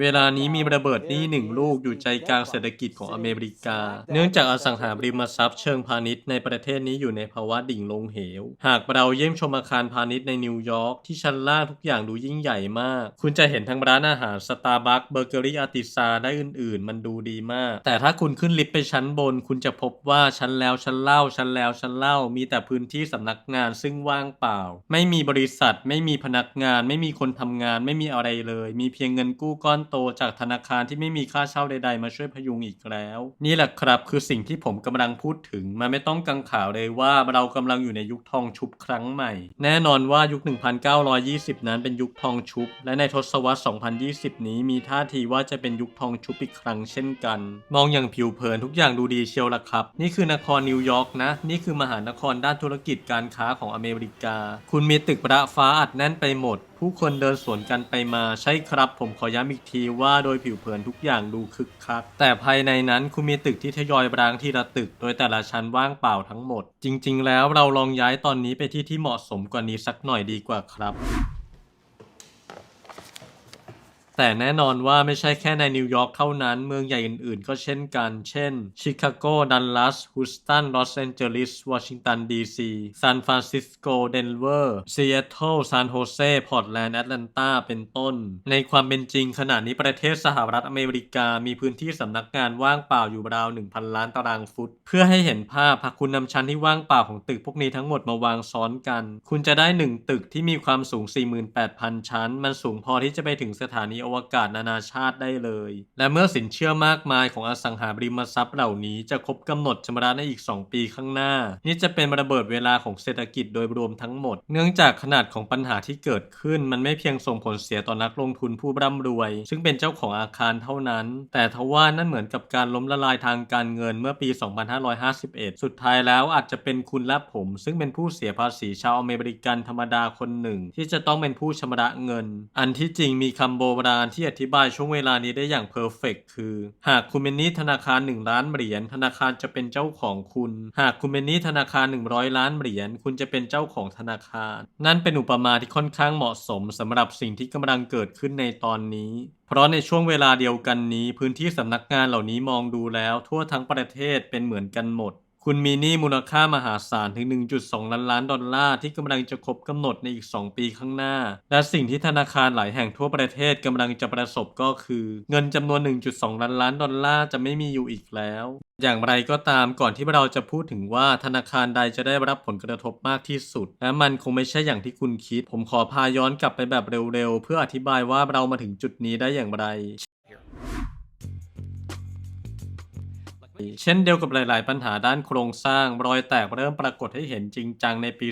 เวลานี้มีระเบิดนี้หนึ่งลูกอยู่ใจกลางเศรษฐกิจของอเมริกา เนื่องจากอสังหาริมทรัพย์เชิงพาณิชย์ในประเทศนี้อยู่ในภาวะดิ่งลงเหว หากเราเยี่ยมชมอาคารพาณิชย์ในนิวยอร์กที่ชั้นล่างทุกอย่างดูยิ่งใหญ่มาก คุณจะเห็นทั้งร้านอาหารสตาร์บัคเบเกอรี่อาติซาและอื่นๆ มันดูดีมาก แต่ถ้าคุณขึ้นลิฟต์ไปชั้นบน คุณจะพบว่าชั้นแล้วชั้นเล่าชั้นแล้วชั้นเล่ามีแต่พื้นที่สำนักงานซึ่งว่างเปล่า ไม่มีบริษัท ไม่มีพนักงาน ไม่มีคนทำงาน ไม่มีอะไรเลย มีเพียงเงินกู้ก้อนโตจากธนาคารที่ไม่มีค่าเช่าใด ๆ มาช่วยพยุงอีกแล้ว นี่แหละครับคือสิ่งที่ผมกำลังพูดถึงมันไม่ต้องกังขาเลยว่าเรากำลังอยู่ในยุคทองชุบครั้งใหม่ แน่นอนว่ายุค 1920 นั้นเป็นยุคทองชุบ และในทศวรรษ 2020 นี้มีท่าทีว่าจะเป็นยุคทองชุบอีกครั้งเช่นกัน มองอย่างผิวเผินทุกอย่างดูดีเชียวละครับ นี่คือนครนิวยอร์กนะ นี่คือมหานครด้านธุรกิจการค้าของอเมริกา คุณมีตึกประฟ้าอัดแน่นไปหมด ผู้คนเดินสวนกันไปมาใช่ครับ ผมขอย้ำอีกทีว่าโดยผิวเผินทุกอย่างดูคึกคัก แต่ภายในนั้นคุณมีตึกที่ทยอยร้างทีละตึก โดยแต่ละชั้นว่างเปล่าทั้งหมด จริง ๆ แล้วเราลองย้ายตอนนี้ไปที่ที่เหมาะสมกว่านี้สักหน่อยดีกว่าครับ แต่แน่นอนว่าไม่ใช่แค่ในนิวยอร์กเท่านั้น เมืองใหญ่อื่นๆ ก็เช่นกัน เช่น ชิคาโก ดัลลัสฮูสตัน ลอสแอนเจลิส วอชิงตัน ดีซี ซานฟรานซิสโก เดนเวอร์ ซีแอตเทิล ซานโฮเซ พอร์ตแลนด์ แอตแลนตา เป็นต้น ในความเป็นจริงขณะนี้ประเทศสหรัฐอเมริกา มีพื้นที่สำนักงานว่างเปล่าอยู่ราว 1,000 ล้านตารางฟุต เพื่อให้เห็นภาพหากคุณนำชั้นที่ว่างเปล่าของตึกพวกนี้ทั้งหมดมาวางซ้อนกัน คุณจะได้หนึ่งตึกที่มีความสูง 48,000 ชั้น มันสูงพอที่จะไปถึงสถานีอวกาศนานาชาติได้เลย และเมื่อสินเชื่อมากมายของอสังหาริมทรัพย์เหล่านี้จะครบกำหนดชำระในอีก 2 ปีข้างหน้า นี่จะเป็นระเบิดเวลาของเศรษฐกิจโดยรวมทั้งหมด เนื่องจากขนาดของปัญหาที่เกิดขึ้น มันไม่เพียงส่งผลเสียต่อนักลงทุนผู้ร่ำรวย ซึ่งเป็นเจ้าของอาคารเท่านั้น แต่ทว่านั่นเหมือนกับการล้มละลายทางการเงินเมื่อปี 2551 สุดท้ายแล้วอาจจะเป็นคุณและผม ซึ่งเป็นผู้เสียภาษีชาวอเมริกันธรรมดาคนหนึ่ง ที่จะต้องเป็นผู้ชำระเงิน อันที่จริงมีคำโบราณการที่อธิบายช่วงเวลานี้ได้อย่างเพอร์เฟกคือ หากคุณเป็นนี้ธนาคาร 1 ล้านเหรียญธนาคารจะเป็นเจ้าของคุณ หากคุณเป็นนี้ธนาคาร 100 ล้านเหรียญคุณจะเป็นเจ้าของธนาคาร นั่นเป็นอุปมาที่ค่อนข้างเหมาะสมสำหรับสิ่งที่กำลังเกิดขึ้นในตอนนี้เพราะในช่วงเวลาเดียวกันนี้ พื้นที่สำนักงานเหล่านี้มองดูแล้ว ทั่วทั้งประเทศเป็นเหมือนกันหมด คุณมีหนี้มูลค่ามหาศาลถึง 1.2 ล้านล้านดอลลาร์ที่กำลังจะครบกำหนดในอีก 2 ปีข้างหน้า และสิ่งที่ธนาคารหลายแห่งทั่วประเทศกำลังจะประสบก็คือ เงินจำนวน 1.2 ล้านล้านดอลลาร์จะไม่มีอยู่อีกแล้ว อย่างไรก็ตามก่อนที่เราจะพูดถึงว่าธนาคารใดจะได้รับผลกระทบมากที่สุด และมันคงไม่ใช่อย่างที่คุณคิด ผมขอพาย้อนกลับไปแบบเร็วๆ เพื่ออธิบายว่าเรามาถึงจุดนี้ได้อย่างไร เช่นเดียวกับหลาย ๆ ปัญหาด้านโครงสร้าง รอยแตกเริ่มปรากฏให้เห็นจริงจังในปี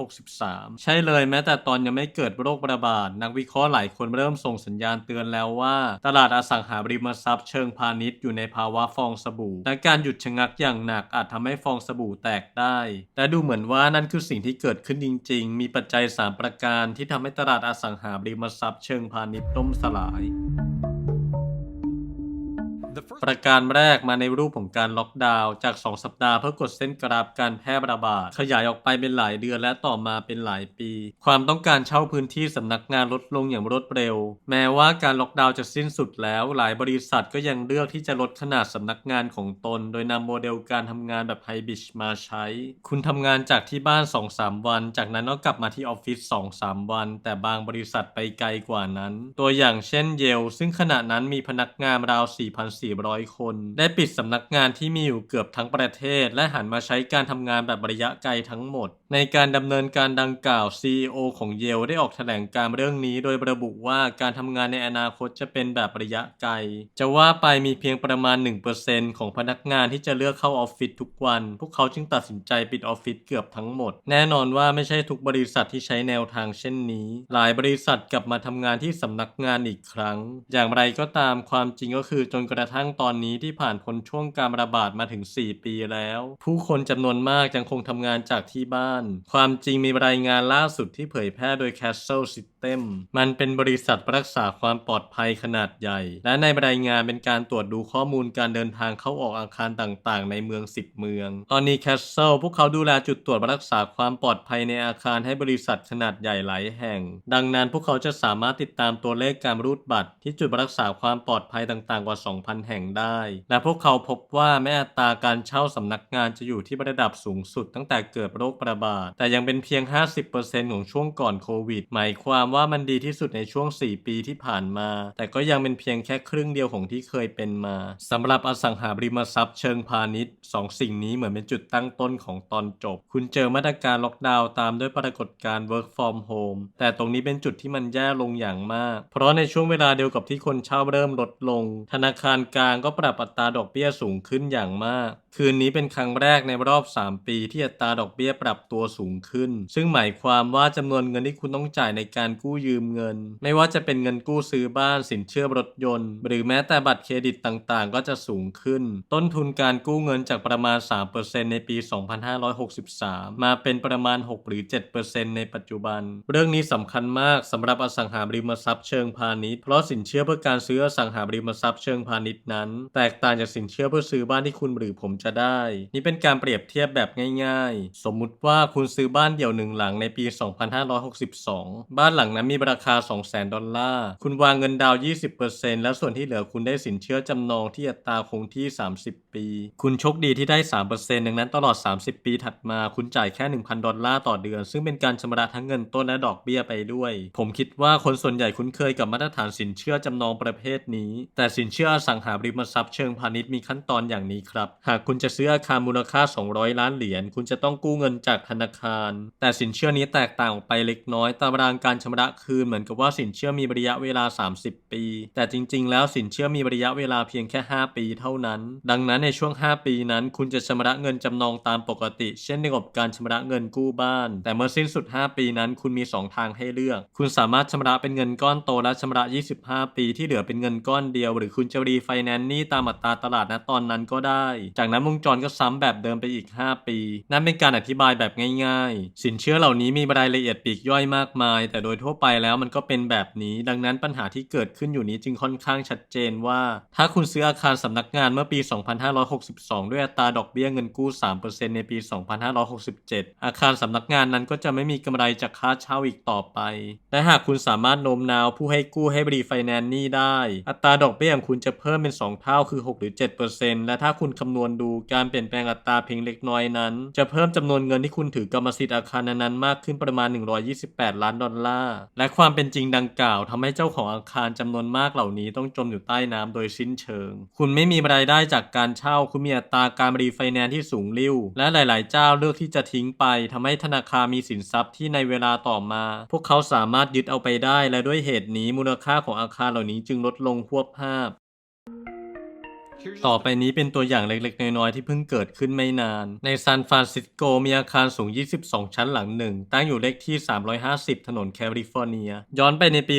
2563 ใช่เลยแม้แต่ตอนยังไม่เกิดโรคระบาด นักวิเคราะห์หลายคนเริ่มส่งสัญญาณเตือนแล้วว่า ตลาดอสังหาริมทรัพย์เชิงพาณิชย์อยู่ในภาวะฟองสบู่ และการหยุดชะงักอย่างหนักอาจทำให้ฟองสบู่แตกได้ และดูเหมือนว่านั่นคือสิ่งที่เกิดขึ้นจริง ๆ มีปัจจัย 3 ประการที่ทำให้ตลาดอสังหาริมทรัพย์เชิงพาณิชย์ล่มสลาย ประการแรกมาในรูปของการล็อกดาวน์จาก 2 สัปดาห์เพื่อกดเส้นกราฟการแพร่ระบาด ขยายออกไปเป็นหลายเดือนและต่อมาเป็นหลายปี ความต้องการเช่าพื้นที่สำนักงานลดลงอย่างรวดเร็ว แม้ว่าการล็อกดาวน์จะสิ้นสุดแล้ว หลายบริษัทก็ยังเลือกที่จะลดขนาดสำนักงานของตน โดยนำโมเดลการทำงานแบบไฮบริดมาใช้ คุณทำงานจากที่บ้าน 2-3 วัน จากนั้นก็กลับมาที่ออฟฟิศ2-3 วัน แต่บางบริษัทไปไกลกว่านั้น ตัวอย่างเช่นเยลซึ่งขณะนั้นมีพนักงานราว400 คน ได้ปิดสำนักงานที่มีอยู่เกือบทั้งประเทศ และหันมาใช้การทำงานแบบระยะไกลทั้งหมด ในการดำเนินการดังกล่าว CEO ของเยลได้ออกแถลงการเรื่องนี้ โดยระบุว่าการทำงานในอนาคตจะเป็นแบบระยะไกล จะว่าไปมีเพียงประมาณ 1%ของพนักงานที่จะเลือกเข้าออฟฟิศทุกวัน พวกเขาจึงตัดสินใจปิดออฟฟิศเกือบทั้งหมด แน่นอนว่าไม่ใช่ทุกบริษัทที่ใช้แนวทางเช่นนี้ หลายบริษัทกลับมาทำงานที่สำนักงานอีกครั้ง อย่างไรก็ตามความจริงก็คือจนกระทั่งทั้งตอนนี้ที่ผ่านพ้นช่วงการระบาดมาถึง 4 ปีแล้ว ผู้คนจำนวนมากยังคงทำงานจากที่บ้าน ความจริงมีรายงานล่าสุดที่เผยแพร่โดย Castle City System มันเป็นบริษัทรักษาความปลอดภัยขนาดใหญ่ และในรายงานเป็นการตรวจดูข้อมูลการเดินทางเข้าออกอาคารต่างๆ ในเมือง 10 เมือง ตอนนี้ Castle พวกเขาดูแลจุดตรวจรักษาความปลอดภัยในอาคารให้บริษัทขนาดใหญ่หลายแห่ง ดังนั้นพวกเขาจะสามารถติดตามตัวเลขการรูดบัตร ที่จุดรักษาความปลอดภัยต่างๆ กว่า 2,000 แห่งได้ และพวกเขาพบว่าแม้อัตราการเช่าสำนักงานจะอยู่ที่ระดับสูงสุดตั้งแต่เกิดโรคระบาดแต่ยังเป็นเพียง 50%ของช่วงก่อนโควิดหมายความว่ามันดีที่สุดในช่วง 4 ปีที่ผ่านมา แต่ก็ยังเป็นเพียงแค่ครึ่งเดียวของที่เคยเป็นมาสำหรับอสังหาริมทรัพย์เชิงพาณิชย์สองสิ่งนี้เหมือนเป็นจุดตั้งต้นของตอนจบ คุณเจอมาตรการล็อกดาวน์ตามด้วยปรากฏการณ์ work from home แต่ตรงนี้เป็นจุดที่มันแย่ลงอย่างมาก เพราะในช่วงเวลาเดียวกับที่คนเช่าเริ่มลดลง ธนาคารกลางก็ปรับอัตราดอกเบี้ยสูงขึ้นอย่างมาก คืนนี้เป็นครั้งแรกในรอบ 3 ปีที่อัตราดอกเบี้ยปรับตัวสูงขึ้น ซึ่งหมายความว่าจำนวนเงินที่คุณต้องจ่ายในการกู้ยืมเงิน ไม่ว่าจะเป็นเงินกู้ซื้อบ้านสินเชื่อรถยนต์ หรือแม้แต่บัตรเครดิตต่างๆ ก็จะสูงขึ้น ต้นทุนการกู้เงินจากประมาณ 3%ในปี 2563 มาเป็นประมาณ 6 หรือ 7%ในปัจจุบัน เรื่องนี้สำคัญมากสำหรับอสังหาริมทรัพย์เชิงพาณิชย์เพราะสินเชื่อเพื่อการซื้ออสังหาริมทรัพย์เชิงพาณิชย์นั้น แตกต่างจากสินเชื่อเพื่อซื้อบ้านที่คุณหรือผมจะได้ นี่เป็นการเปรียบเทียบแบบง่าย ๆ สมมุติว่าคุณซื้อบ้านเดี่ยวหนึ่งหลังในปี 2562 บ้านหลังนั้นมีราคา 200,000 ดอลลาร์ คุณวางเงินดาวน์20%แล้วส่วนที่เหลือคุณได้สินเชื่อจำนองที่อัตราคงที่ 30 ปี คุณโชคดีที่ได้ 3%ดังนั้นตลอด 30 ปีถัดมา คุณจ่ายแค่ 1,000 ดอลลาร์ต่อเดือน ซึ่งเป็นการชำระทั้งเงินต้นและดอกเบี้ยไปด้วย ผมคิดว่าคนส่วนใหญ่คุ้นเคยกับมาตรฐานสินเชื่อจำนองประเภทนี้ แต่สินเชื่ออสังหาริมทรัพย์เชิงพาณิชย์มีขั้นตอนอย่างนี้ครับ หากคุณณจะซื้ออาคารมูลค่า 200 ล้านเหรียญ คุณจะต้องกู้เงินจากธนาคาร แต่สินเชื่อนี้แตกต่างออกไปเล็กน้อย ตารางการชำระคืนเหมือนกับว่าสินเชื่อมีระยะเวลา 30 ปี แต่จริง ๆ แล้วสินเชื่อมีระยะเวลาเพียงแค่ 5 ปีเท่านั้น ดังนั้นในช่วง 5 ปีนั้น คุณจะชำระเงินจำนองตามปกติ เช่นในระบบการชำระเงินกู้บ้าน แต่เมื่อสิ้นสุด 5 ปีนั้น คุณมี 2 ทางให้เลือก คุณสามารถชำระเป็นเงินก้อนโตและชำระ 25 ปีที่เหลือเป็นเงินก้อนเดียว หรือคุณจะรีไฟแนนซ์นี้ตามอัตราตลาดณตอนนั้นก็ได้ จากนั้นวงจรก็ซ้ำแบบเดิมไปอีก 5 ปี นั่นเป็นการอธิบายแบบง่ายๆ สินเชื่อเหล่านี้มีรายละเอียดปีกย่อยมากมาย แต่โดยทั่วไปแล้วมันก็เป็นแบบนี้ ดังนั้นปัญหาที่เกิดขึ้นอยู่นี้จึงค่อนข้างชัดเจนว่า ถ้าคุณซื้ออาคารสำนักงานเมื่อปี 2562 ด้วยอัตราดอกเบี้ยเงินกู้ 3%ในปี 2567 อาคารสำนักงานนั้นก็จะไม่มีกำไรจากค่าเช่าอีกต่อไป และหากคุณสามารถโน้มน้าวผู้ให้กู้ให้รีไฟแนนซ์นี้ได้ อัตราดอกเบี้ยของคุณจะเพิ่มเป็น 2 เท่าคือ 6 หรือ 7%และถ้าคุณคำนวณดูการเปลี่ยนแปลงอัตราเพียงเล็กน้อยนั้น จะเพิ่มจำนวนเงินที่คุณถือกรรมสิทธิ์อาคารนั้นๆมากขึ้นประมาณ 128 ล้านดอลลาร์ และความเป็นจริงดังกล่าวทำให้เจ้าของอาคารจำนวนมากเหล่านี้ต้องจมอยู่ใต้น้ำโดยสิ้นเชิง คุณไม่มีรายได้จากการเช่า คุณมีอัตราการรีไฟแนนซ์ที่สูงลิ่วและหลาย ๆ เจ้าเลือกที่จะทิ้งไปทำให้ธนาคารมีสินทรัพย์ที่ในเวลาต่อมา พวกเขาสามารถยึดเอาไปได้ และด้วยเหตุนี้มูลค่าของอาคารเหล่านี้จึงลดลงควบภาพ ต่อไปนี้เป็นตัวอย่างเล็กๆ น้อยๆ ที่เพิ่งเกิดขึ้นไม่นาน ในซานฟรานซิสโกมีอาคารสูง 22 ชั้นหลังหนึ่ง ตั้งอยู่เลขที่ 350 ถนนแคลิฟอร์เนีย ย้อนไปในปี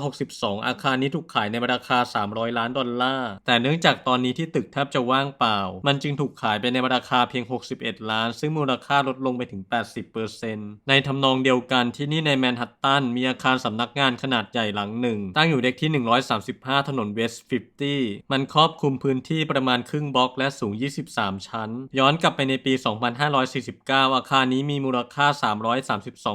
2562 อาคารนี้ถูกขายในราคา 300 ล้านดอลลาร์ แต่เนื่องจากตอนนี้ที่ตึกแทบจะว่างเปล่า มันจึงถูกขายไปในราคาเพียง 61 ล้าน ซึ่งมูลค่าลดลงไปถึง 80%ในทำนองเดียวกันที่นี่ในแมนฮัตตันมีอาคารสำนักงานขนาดใหญ่หลังหนึ่งตั้งอยู่เลขที่ 135 ถนนเวสต์50 มันครอบคลุมพื้นที่ประมาณครึ่งบล็อกและสูง 23 ชั้น ย้อนกลับไปในปี 2549 อาคารนี้มีมูลค่า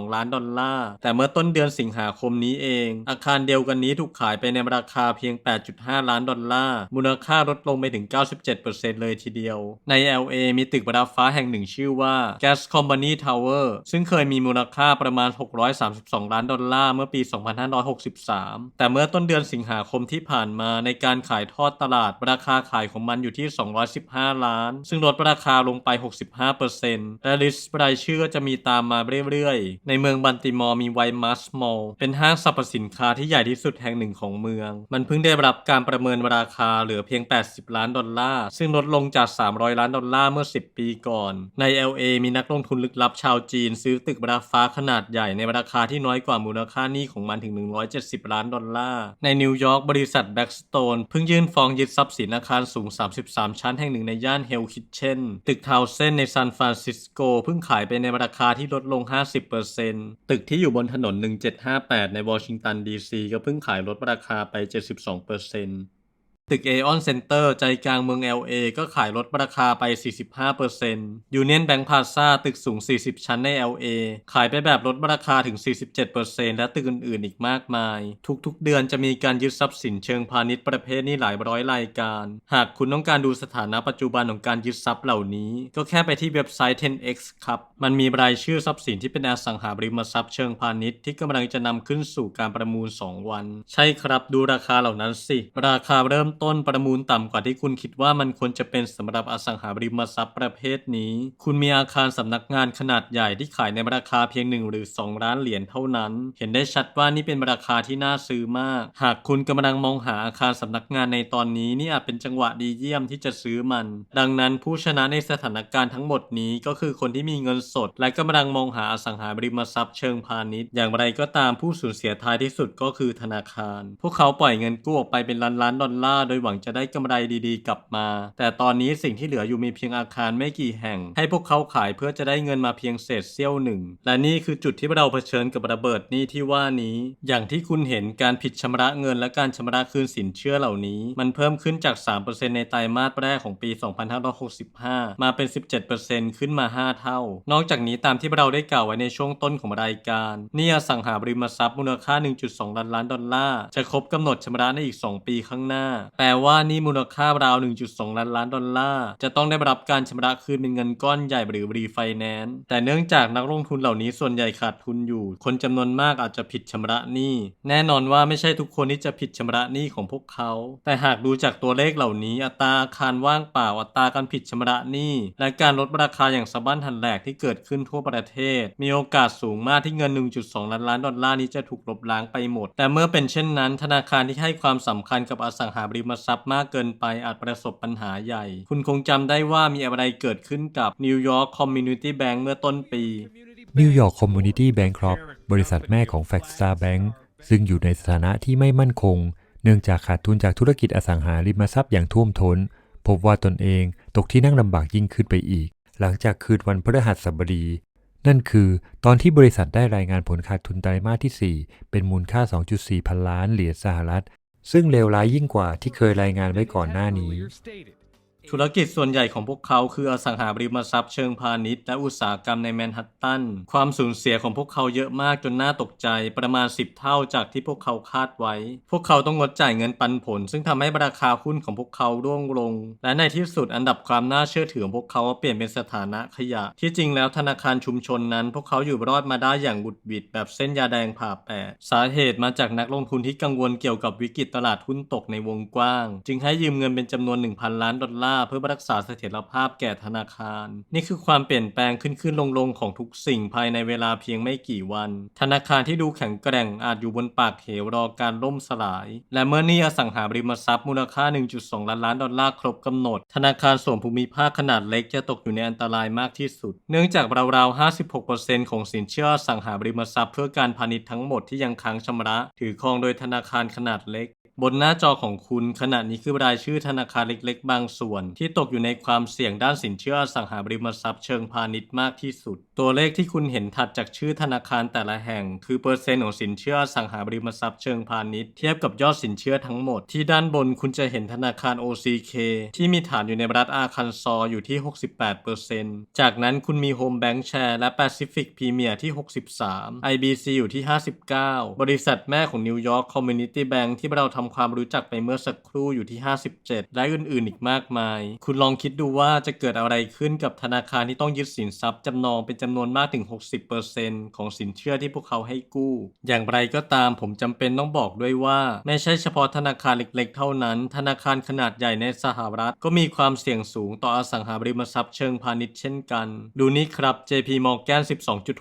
332 ล้านดอลลาร์ แต่เมื่อต้นเดือนสิงหาคมนี้เอง อาคารเดียวกันนี้ถูกขายไปในราคาเพียง 8.5 ล้านดอลลาร์ มูลค่าลดลงไปถึง 97%เลยทีเดียว ใน LA มีตึกประดับฟ้าแห่งหนึ่งชื่อว่า Gas Company Tower ซึ่งเคยมีมูลค่าประมาณ 632 ล้านดอลลาร์เมื่อปี 2563 แต่เมื่อต้นเดือนสิงหาคมที่ผ่านมาในการขายทอดตลาดราคาาขายของมันอยู่ที่ 215 ล้าน ซึ่งลดราคาลงไป 65%และลิสต์รายชื่อจะมีตามมาเรื่อยๆ ในเมืองบันติมอร์มีไวมัสมอลเป็นห้างสรรพสินค้าที่ใหญ่ที่สุดแห่งหนึ่งของเมือง มันเพิ่งได้รับการประเมินราคาเหลือเพียง 80 ล้านดอลลาร์ ซึ่งลดลงจาก 300 ล้านดอลลาร์เมื่อ 10 ปีก่อน ใน LA มีนักลงทุนลึกลับชาวจีน ซื้อตึกราฟ้าขนาดใหญ่ในราคาที่น้อยกว่ามูลค่าหนี้ของมันถึง 170 ล้านดอลลาร์ ในนิวยอร์กบริษัทแบ็กสโตนเพิ่งยื่นฟ้องยึดทรัพย์สินอาคารสูง 33 ชั้นแห่งหนึ่งในย่านเฮลคิทเช่น ตึกทาวเซนในซานฟรานซิสโกเพิ่งขายไปในราคาที่ลดลง 50%ตึกที่อยู่บนถนน 1758 ในวอชิงตันดีซีก็เพิ่งขายลดราคาไป 72% ตึก Aeon Center ใจกลางเมือง LA ก็ขายลดราคาไป 45% Union Bank Plaza ตึกสูง 40 ชั้นใน LA ขายไปแบบลดราคาถึง 47%และตึกอื่นๆ อีกมากมาย ทุกๆ เดือนจะมีการยึดทรัพย์สินเชิงพาณิชย์ประเภทนี้หลายร้อยรายการ หากคุณต้องการดูสถานะปัจจุบันของการยึดทรัพย์เหล่านี้ ก็แค่ไปที่เว็บไซต์ 10x ครับ มันมีรายชื่อทรัพย์สินที่เป็นอสังหาริมทรัพย์เชิงพาณิชย์ที่กำลังจะนำขึ้นสู่การประมูล 2 วัน ใช่ครับดูราคาเหล่านั้นสิ ราคาเริ่มต้นประมูลต่ำกว่าที่คุณคิดว่ามันควรจะเป็นสำหรับอสังหาริมทรัพย์ประเภทนี้ คุณมีอาคารสำนักงานขนาดใหญ่ที่ขายในราคาเพียง 1 หรือ 2 ล้านเหรียญเท่านั้น เห็นได้ชัดว่านี่เป็นราคาที่น่าซื้อมาก หากคุณกำลังมองหาอาคารสำนักงานในตอนนี้นี่อาจเป็นจังหวะดีเยี่ยมที่จะซื้อมัน ดังนั้นผู้ชนะในสถานการณ์ทั้งหมดนี้ก็คือคนที่มีเงินสด และกำลังมองหาอสังหาริมทรัพย์เชิงพาณิชย์ อย่างไรก็ตามผู้สูญเสียท้ายที่สุดก็คือธนาคาร พวกเขาปล่อยเงินกู้ออกไปเป็นล้านล้านดอลลาร์โดยหวังจะได้กำไรดีๆ กลับมา แต่ตอนนี้สิ่งที่เหลืออยู่มีเพียงอาคารไม่กี่แห่ง ให้พวกเขาขายเพื่อจะได้เงินมาเพียงเศษเสี้ยวหนึ่ง และนี่คือจุดที่เราเผชิญกับระเบิดนี้ที่ว่านี้ อย่างที่คุณเห็นการผิดชำระเงินและการชำระคืนสินเชื่อเหล่านี้ มันเพิ่มขึ้นจาก 3%ในไตรมาสแรกของปี 2565 มาเป็น 17%ขึ้นมา 5 เท่า นอกจากนี้ตามที่เราได้กล่าวไว้ในช่วงต้นของรายการนี่อสังหาริมทรัพย์มูลค่า 1.2 ล้านล้านดอลลาร์ จะครบกำหนดชำระในอีก 2 ปีข้างหน้าแปลว่านี่มูลค่าราว 1.2 ล้านล้านดอลลาร์ จะต้องได้รับการชำระคืนเป็นเงินก้อนใหญ่หรือรีไฟแนนซ์ แต่เนื่องจากนักลงทุนเหล่านี้ส่วนใหญ่ขาดทุนอยู่ คนจำนวนมากอาจจะผิดชำระหนี้ แน่นอนว่าไม่ใช่ทุกคนที่จะผิดชำระหนี้ของพวกเขา แต่หากดูจากตัวเลขเหล่านี้ อัตราอาคารว่างเปล่า อัตราการผิดชำระหนี้ และการลดราคาอย่างสะบั้นหันแหลกที่เกิดขึ้นทั่วประเทศ มีโอกาสสูงมากที่เงิน 1.2 ล้านล้านดอลลาร์นี้จะถูกลบล้างไปหมด แต่เมื่อเป็นเช่นนั้น ธนาคารที่ให้ความสำคัญกับอสังหาริมมทรัพย์มากเกินไปอาจประสบปัญหาใหญ่ คุณคงจำได้ว่ามีอะไรเกิดขึ้นกับ New York Community Bank เมื่อต้นปี New York Community Bankrupt บริษัทแม่ของ Fagstar Bank ซึ่งอยู่ในสถานะที่ไม่มั่นคง เนื่องจากขาดทุนจากธุรกิจอสังหาริมทรัพย์อย่างท่วมท้น พบว่าตนเองตกที่นั่งลำบากยิ่งขึ้นไปอีก หลังจากคืนวันพฤหัสบดี นั่นคือตอนที่บริษัทได้รายงานผลขาดทุนไตรมาสที่ 4 เป็นมูลค่า 2.4 พันล้านเหรียญสหรัฐ ซึ่งเลวร้ายยิ่งกว่าที่เคยรายงานไว้ก่อนหน้านี้ ธุรกิจส่วนใหญ่ของพวกเขาคืออสังหาริมทรัพย์เชิงพาณิชย์และอุตสาหกรรมในแมนฮัตตัน ความสูญเสียของพวกเขาเยอะมากจนน่าตกใจประมาณ 10 เท่าจากที่พวกเขาคาดไว้ พวกเขาต้องงดจ่ายเงินปันผล ซึ่งทำให้ราคาหุ้นของพวกเขาร่วงลง และในที่สุดอันดับความน่าเชื่อถือของพวกเขาเปลี่ยนเป็นสถานะขยะ ที่จริงแล้วธนาคารชุมชนนั้น พวกเขาอยู่รอดมาได้อย่างบุดบิดแบบเส้นยาแดงผ่าแปดสาเหตุมาจากนักลงทุนที่กังวลเกี่ยวกับวิกฤตตลาดหุ้นตกในวงกว้าง จึงให้ยืมเงินเป็นจำนวน 1,000 ล้านดอลลาร์เพื่อรักษาเสถียรภาพแก่ธนาคาร นี่คือความเปลี่ยนแปลงขึ้นขึ้นลงลงของทุกสิ่งภายในเวลาเพียงไม่กี่วัน ธนาคารที่ดูแข็งแกร่งอาจอยู่บนปากเหวรอการล่มสลาย และเมื่อนี้อสังหาริมทรัพย์มูลค่า 1.2 ล้านล้านดอลลาร์ครบกำหนด ธนาคารส่วนภูมิภาคขนาดเล็กจะตกอยู่ในอันตรายมากที่สุด เนื่องจากราวๆ 56%ของสินเชื่ออสังหาริมทรัพย์เพื่อการพาณิชย์ทั้งหมดที่ยังค้างชำระ ถือครองโดยธนาคารขนาดเล็ก บนหน้าจอของคุณขณะนี้คือรายชื่อธนาคารเล็กๆ บางส่วน ที่ตกอยู่ในความเสี่ยงด้านสินเชื่ออสังหาริมทรัพย์เชิงพาณิชย์มากที่สุด ตัวเลขที่คุณเห็นถัดจากชื่อธนาคารแต่ละแห่ง คือเปอร์เซ็นต์ของสินเชื่ออสังหาริมทรัพย์เชิงพาณิชย์เทียบกับยอดสินเชื่อทั้งหมด ที่ด้านบนคุณจะเห็นธนาคาร OCK ที่มีฐานอยู่ในรัฐอาคันซออยู่ที่ 68%จากนั้นคุณมี Home Bank Share และ Pacific Premier ที่ 63 IBC อยู่ที่ 59 บริษัทแม่ของ New York Community Bank ที่เราทำความรู้จักไปเมื่อสักครู่อยู่ที่ 57 และอื่นๆอีกมากมาย คุณลองคิดดูว่าจะเกิดอะไรขึ้นกับธนาคารที่ต้องยึดสินทรัพย์จำนองเป็นจำนวนมากถึง 60%ของสินเชื่อที่พวกเขาให้กู้ อย่างไรก็ตามผมจำเป็นต้องบอกด้วยว่า ไม่ใช่เฉพาะธนาคารเล็กๆ เท่านั้น ธนาคารขนาดใหญ่ในสหรัฐ ก็มีความเสี่ยงสูงต่ออสังหาริมทรัพย์เชิงพาณิชย์เช่นกัน ดูนี่ครับ JP Morgan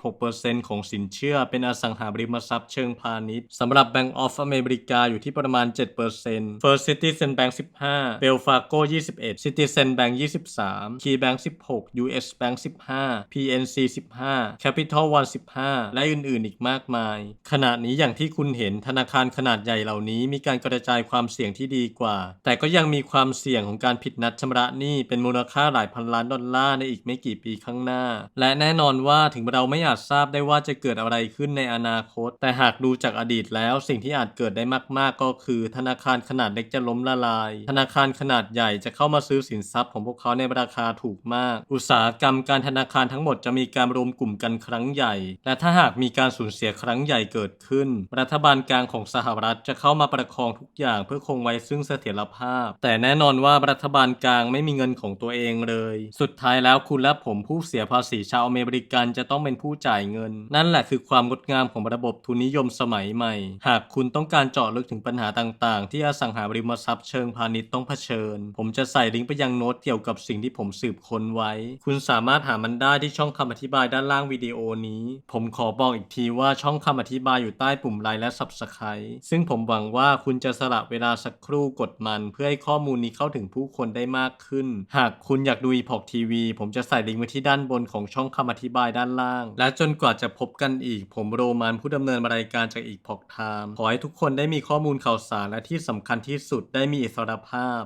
12.6%ของสินเชื่อเป็นอสังหาริมทรัพย์เชิงพาณิชย์สำหรับ Bank of America อยู่ที่ประมาณ7% First Citizen Bank 15 Wells Fargo 21 Citizen Bank 23 KeyBank 16 US Bank 15 PNC 15 Capital One 15 และอื่นๆ อีกมากมาย ขณะนี้อย่างที่คุณเห็นธนาคารขนาดใหญ่เหล่านี้มีการกระจายความเสี่ยงที่ดีกว่า แต่ก็ยังมีความเสี่ยงของการผิดนัดชำระหนี้เป็นมูลค่าหลายพันล้านดอลลาร์ในอีกไม่กี่ปีข้างหน้า และแน่นอนว่าถึงเราไม่อาจทราบได้ว่าจะเกิดอะไรขึ้นในอนาคต แต่หากดูจากอดีตแล้วสิ่งที่อาจเกิดได้มากๆก็คือธนาคารขนาดเล็กจะล้มละลาย ธนาคารขนาดใหญ่จะเข้ามาซื้อสินทรัพย์ของพวกเขาในราคาถูกมาก อุตสาหกรรมการธนาคารทั้งหมดจะมีการรวมกลุ่มกันครั้งใหญ่ และถ้าหากมีการสูญเสียครั้งใหญ่เกิดขึ้น รัฐบาลกลางของสหรัฐจะเข้ามาประคองทุกอย่างเพื่อคงไว้ซึ่งเสถียรภาพ แต่แน่นอนว่ารัฐบาลกลางไม่มีเงินของตัวเองเลย สุดท้ายแล้วคุณและผมผู้เสียภาษีชาวอเมริกันจะต้องเป็นผู้จ่ายเงิน นั่นแหละคือความงดงามของระบบทุนนิยมสมัยใหม่ หากคุณต้องการเจาะลึกถึงปัญหาต่างๆ ที่อสังหาริมทรัพย์เชิงพาณิชย์ต้องเผชิญ ผมจะใส่ลิงก์ไปยังโน้ตเกี่ยวกับสิ่งที่ผมสืบค้นไว้ คุณสามารถหามันได้ที่ช่องคำอธิบายด้านล่างวิดีโอนี้ ผมขอบอกอีกทีว่าช่องคำอธิบายอยู่ใต้ปุ่มไลค์และ Subscribe ซึ่งผมหวังว่าคุณจะสละเวลาสักครู่กดมัน เพื่อให้ข้อมูลนี้เข้าถึงผู้คนได้มากขึ้น หากคุณอยากดู Epoch TV ผมจะใส่ลิงก์ไว้ที่ด้านบนของช่องคำอธิบายด้านล่าง และจนกว่าจะพบกันอีก ผมโรมันผู้ดำเนินรายการจาก Epoch Time ขอให้ทุกคนได้มีข้อมูลข่าวสารและที่สำคัญที่สุดได้มีอิสรภาพ